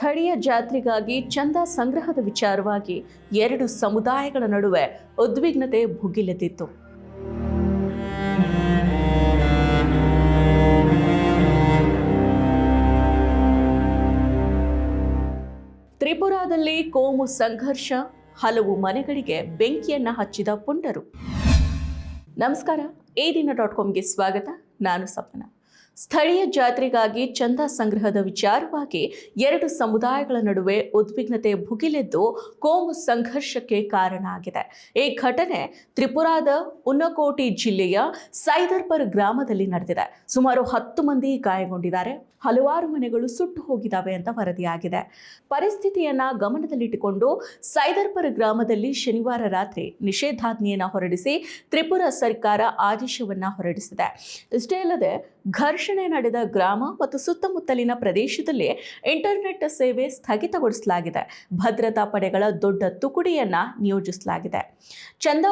ಸ್ಥಳೀಯ ಜಾತ್ರೆಗಾಗಿ ಚಂದ ಸಂಗ್ರಹದ ವಿಚಾರವಾಗಿ ಎರಡು ಸಮುದಾಯಗಳ ನಡುವೆ ಉದ್ವಿಗ್ನತೆ ಭುಗಿಲೆದ್ದಿತ್ತು. ತ್ರಿಪುರಾದಲ್ಲಿ ಕೋಮು ಸಂಘರ್ಷ, ಹಲವು ಮನೆಗಳಿಗೆ ಬೆಂಕಿಯನ್ನ ಹಚ್ಚಿದ ಪುಂಡರು. ನಮಸ್ಕಾರ, ಈ ದಿನ ಡಾಟ್ ಕಾಮ್ಗೆ ಸ್ವಾಗತ. ನಾನು ಸಪನ. ಸ್ಥಳೀಯ ಜಾತ್ರೆಗಾಗಿ ಚಂದ ಸಂಗ್ರಹದ ವಿಚಾರವಾಗಿ ಎರಡು ಸಮುದಾಯಗಳ ನಡುವೆ ಉದ್ವಿಗ್ನತೆ ಭುಗಿಲೆದ್ದು ಕೋಮು ಸಂಘರ್ಷಕ್ಕೆ ಕಾರಣ ಆಗಿದೆ ಈ ಘಟನೆ ತ್ರಿಪುರಾದ ಉನ್ನಕೋಟಿ ಜಿಲ್ಲೆಯ ಸೈದರ್ಪರ್ ಗ್ರಾಮದಲ್ಲಿ ನಡೆದಿದೆ. ಸುಮಾರು ಹತ್ತು ಮಂದಿ ಗಾಯಗೊಂಡಿದ್ದಾರೆ. ಹಲವಾರು ಮನೆಗಳು ಸುಟ್ಟು ಹೋಗಿದ್ದಾವೆ ಅಂತ ವರದಿಯಾಗಿದೆ. ಪರಿಸ್ಥಿತಿಯನ್ನ ಗಮನದಲ್ಲಿಟ್ಟುಕೊಂಡು ಸೈದರ್ಪರ್ ಗ್ರಾಮದಲ್ಲಿ ಶನಿವಾರ ರಾತ್ರಿ ನಿಷೇಧಾಜ್ಞೆಯನ್ನು ಹೊರಡಿಸಿ ತ್ರಿಪುರ ಸರ್ಕಾರ ಆದೇಶವನ್ನ ಹೊರಡಿಸಿದೆ. ಇಷ್ಟೇ ಅಲ್ಲದೆ ಘರ್ಷಣೆ ನಡೆದ ಗ್ರಾಮ ಮತ್ತು ಸುತ್ತಮುತ್ತಲಿನ ಪ್ರದೇಶದಲ್ಲಿ ಇಂಟರ್ನೆಟ್ ಸೇವೆ ಸ್ಥಗಿತಗೊಳಿಸಲಾಗಿದೆ. ಭದ್ರತಾ ಪಡೆಗಳ ದೊಡ್ಡ ತುಕುಡಿಯನ್ನ ನಿಯೋಜಿಸಲಾಗಿದೆ. ಚಂದ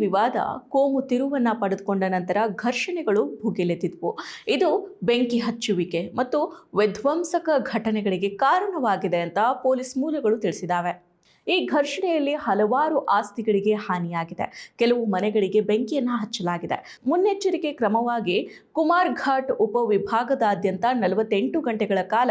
ವಿವಾದ, ಕೋಮು ತಿರುವನ್ನ ಪಡೆದುಕೊಂಡ ನಂತರ ಘರ್ಷಣೆಗಳು ಭುಗಿಲೆದ್ದಿದ್ವು ಇದು ಬೆಂಕಿ ಹಚ್ಚುವಿಕೆ ಮತ್ತು ವಿಧ್ವಂಸಕ ಘಟನೆಗಳಿಗೆ ಕಾರಣವಾಗಿದೆ ಅಂತ ಪೊಲೀಸ್ ಮೂಲಗಳು ತಿಳಿಸಿದಾವೆ. ಈ ಘರ್ಷಣೆಯಲ್ಲಿ ಹಲವಾರು ಆಸ್ತಿಗಳಿಗೆ ಹಾನಿಯಾಗಿದೆ. ಕೆಲವು ಮನೆಗಳಿಗೆ ಬೆಂಕಿಯನ್ನು ಹಚ್ಚಲಾಗಿದೆ. ಮುನ್ನೆಚ್ಚರಿಕೆ ಕ್ರಮವಾಗಿ ಕುಮಾರ್ ಘಾಟ್ ಉಪವಿಭಾಗದಾದ್ಯಂತ ನಲವತ್ತೆಂಟು ಗಂಟೆಗಳ ಕಾಲ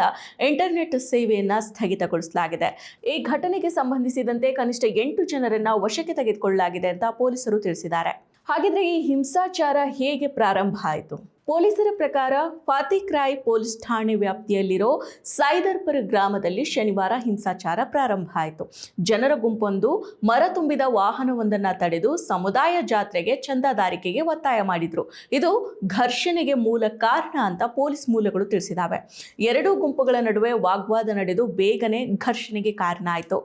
ಇಂಟರ್ನೆಟ್ ಸೇವೆಯನ್ನು ಸ್ಥಗಿತಗೊಳಿಸಲಾಗಿದೆ. ಈ ಘಟನೆಗೆ ಸಂಬಂಧಿಸಿದಂತೆ ಕನಿಷ್ಠ ಎಂಟು ಜನರನ್ನು ವಶಕ್ಕೆ ತೆಗೆದುಕೊಳ್ಳಲಾಗಿದೆ ಅಂತ ಪೊಲೀಸರು ತಿಳಿಸಿದ್ದಾರೆ. ಹಾಗಿದ್ರೆ ಈ ಹಿಂಸಾಚಾರ ಹೇಗೆ ಪ್ರಾರಂಭ ಆಯಿತು? ಪೊಲೀಸರ ಪ್ರಕಾರ ಫಾತಿಕ್ರಾಯ್ ಪೊಲೀಸ್ ಠಾಣೆ ವ್ಯಾಪ್ತಿಯಲ್ಲಿರೋ ಸೈದರ್ಪುರ ಗ್ರಾಮದಲ್ಲಿ ಶನಿವಾರ ಹಿಂಸಾಚಾರ ಪ್ರಾರಂಭ ಆಯಿತು. ಜನರ ಗುಂಪೊಂದು ಮರ ತುಂಬಿದ ವಾಹನವೊಂದನ್ನು ತಡೆದು ಸಮುದಾಯ ಜಾತ್ರೆಗೆ ಚಂದಾದಾರಿಕೆಗೆ ಒತ್ತಾಯ ಮಾಡಿದ್ರು. ಇದು ಘರ್ಷಣೆಗೆ ಮೂಲ ಕಾರಣ ಅಂತ ಪೊಲೀಸ್ ಮೂಲಗಳು ತಿಳಿಸಿದಾವೆ. ಎರಡೂ ಗುಂಪುಗಳ ನಡುವೆ ವಾಗ್ವಾದ ನಡೆದು ಬೇಗನೆ ಘರ್ಷಣೆಗೆ ಕಾರಣ ಆಯಿತು.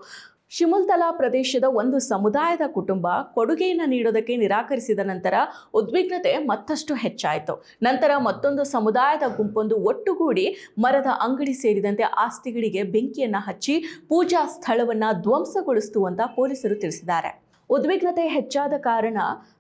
ಶಿಮುಲ್ತಲಾ ಪ್ರದೇಶದ ಒಂದು ಸಮುದಾಯದ ಕುಟುಂಬ ಕೊಡುಗೆಯನ್ನು ನೀಡೋದಕ್ಕೆ ನಿರಾಕರಿಸಿದ ನಂತರ ಉದ್ವಿಗ್ನತೆ ಮತ್ತಷ್ಟು ಹೆಚ್ಚಾಯಿತು. ನಂತರ ಮತ್ತೊಂದು ಸಮುದಾಯದ ಗುಂಪೊಂದು ಒಟ್ಟುಗೂಡಿ ಮರದ ಅಂಗಡಿ ಸೇರಿದಂತೆ ಆಸ್ತಿಗಳಿಗೆ ಬೆಂಕಿಯನ್ನು ಹಚ್ಚಿ ಪೂಜಾ ಸ್ಥಳವನ್ನು ಧ್ವಂಸಗೊಳಿಸಿತು ಅಂತ ಪೊಲೀಸರು ತಿಳಿಸಿದ್ದಾರೆ. ಉದ್ವಿಗ್ನತೆ ಹೆಚ್ಚಾದ ಕಾರಣ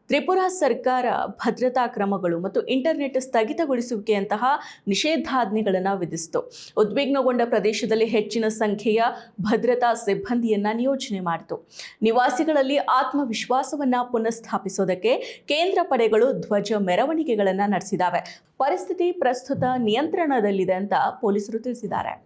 ತ್ರಿಪುರಾ ಸರ್ಕಾರ ಭದ್ರತಾ ಕ್ರಮಗಳು ಮತ್ತು ಇಂಟರ್ನೆಟ್ ಸ್ಥಗಿತಗೊಳಿಸುವಿಕೆಯಂತಹ ನಿಷೇಧಾಜ್ಞೆಗಳನ್ನು ವಿಧಿಸಿತು. ಉದ್ವಿಗ್ನಗೊಂಡ ಪ್ರದೇಶದಲ್ಲಿ ಹೆಚ್ಚಿನ ಸಂಖ್ಯೆಯ ಭದ್ರತಾ ಸಿಬ್ಬಂದಿಯನ್ನು ನಿಯೋಜನೆ ಮಾಡಿತು. ನಿವಾಸಿಗಳಲ್ಲಿ ಆತ್ಮವಿಶ್ವಾಸವನ್ನು ಪುನಃಸ್ಥಾಪಿಸೋದಕ್ಕೆ ಕೇಂದ್ರ ಪಡೆಗಳು ಧ್ವಜ ಮೆರವಣಿಗೆಗಳನ್ನು ನಡೆಸಿದಾವೆ. ಪರಿಸ್ಥಿತಿ ಪ್ರಸ್ತುತ ನಿಯಂತ್ರಣದಲ್ಲಿದೆ ಅಂತ ಪೊಲೀಸರು ತಿಳಿಸಿದ್ದಾರೆ.